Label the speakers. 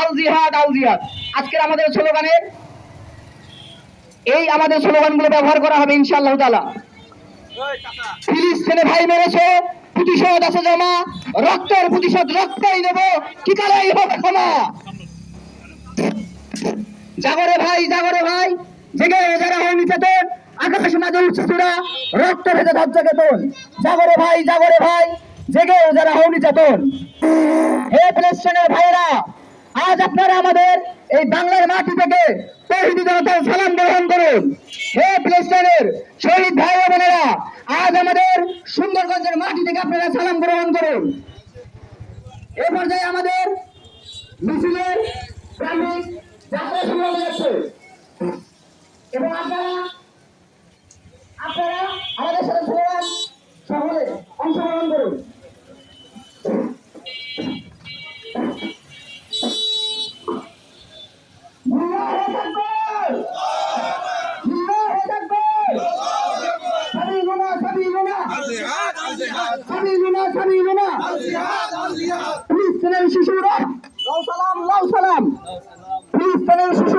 Speaker 1: আল জিহাদ আল জিহাদ। আজকের আমাদের স্লোগানের এই আমাদের স্লোগানগুলো ব্যবহার করা হবে ইনশাআল্লাহ তাআলা। ফিলিস্তিনে ভাই মেরেছে, প্রতিশোধ আছে জমা, রক্তের প্রতিশোধ রক্তই দেব কি কালাই হবে ক্ষমা। জাগরে ভাই জাগরে ভাই, জেগে যারা হয় নিচেতন আকাশ মাঝে উঠছে চূড়া রক্ত ভেজে ধজ্জা কেতন জাগরে ভাই জাগরে ভাই, জেগে যারা হও নিচেতন হে ফিলিস্তিনের ভাইরা আজ আপনারা আমাদের এই বাংলার মাটি থেকে তহিদি জনতার সালাম গ্রহণ করুন। হে প্লেস্টারের শহীদ ভাই বোনেরা, আজ আমাদের সুন্দরগঞ্জের মাটি থেকে আপনারা সালাম গ্রহণ করুন। এ পর্যায়ে আমাদের মিছিলের প্রান্তিক যাত্রা শুরু হয়ে যাচ্ছে। সাবিলুনা, সাবিলুনা! ফিলিস্তিনের শিশুরা। লাউ সালাম লাউ সালাম। ফিলিস্তিনের শিশু